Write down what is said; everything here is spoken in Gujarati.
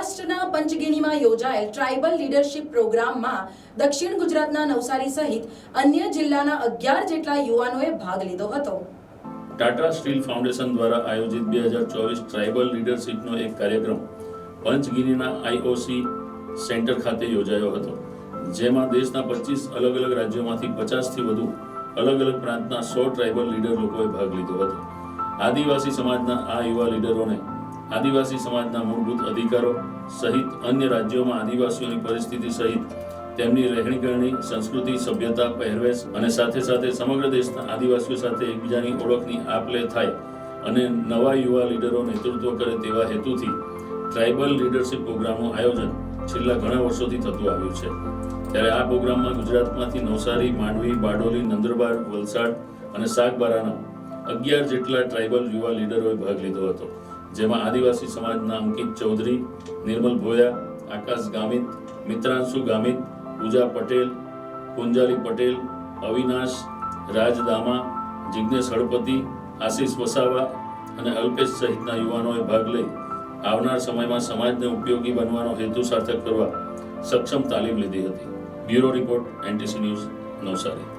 મહારાષ્ટ્રના પંચગીનીમાં યોજાયેલ ટ્રાઇબલ લીડરશીપ પ્રોગ્રામમાં દક્ષિણ ગુજરાતના નવસારી સહિત અન્ય જિલ્લાના અગિયાર જેટલા યુવાનોએ ભાગ લીધો હતો. ટાટા સ્ટીલ ફાઉન્ડેશન દ્વારા આયોજિત બે હજાર ચોવીસ ટ્રાઇબલ લીડરશીપનો એક કાર્યક્રમ પંચગિરીના આઈઓસી સેન્ટર ખાતે યોજાયો હતો, જેમાં દેશના પચીસ અલગ અલગ રાજ્યોમાંથી પચાસથી વધુ અલગ અલગ પ્રાંતના સો ટ્રાઇબલ લીડર લોકોએ ભાગ લીધો હતો. આદિવાસી સમાજના આ યુવા લીડરોને આદિવાસી સમાજના મૂળભૂત અધિકારો સહિત અન્ય રાજ્યોમાં આદિવાસીઓની પરિસ્થિતિ સહિત તેમની રહેણીકરણી, સંસ્કૃતિ, સભ્યતા, પહેરવેશ અને સાથે સાથે સમગ્ર દેશના આદિવાસીઓ સાથે એકબીજાની ઓળખની આપ લે થાય અને નવા યુવા લીડરો નેતૃત્વ કરે તેવા હેતુથી ટ્રાઇબલ લીડરશિપ પ્રોગ્રામનું આયોજન છેલ્લા ઘણા વર્ષોથી થતું આવ્યું છે. ત્યારે આ પ્રોગ્રામમાં ગુજરાતમાંથી નવસારી, માંડવી, બારડોલી, નંદુરબાર, વલસાડ અને સાગબારાના અગિયાર જેટલા ટ્રાઇબલ યુવા લીડરોએ ભાગ લીધો હતો, જેમાં આદિવાસી સમાજના અંકિત ચૌધરી, નિર્મલ ભોયા, આકાશ ગામિત, મિત્રાંશુ ગામિત, પૂજા પટેલ કુંજાલી પટેલ, અવિનાશ, રાજ દામા જિજ્ઞેશ હળપતિ, આશીષ વસાવા અને અલ્પેશ સહિતના યુવાનોએ ભાગ લઈ આવનાર સમયમાં સમાજને ઉપયોગી બનવાનો હેતુ સાર્થક કરવા સક્ષમ તાલીમ લીધી હતી. Bureau report, NTC news, Navsari.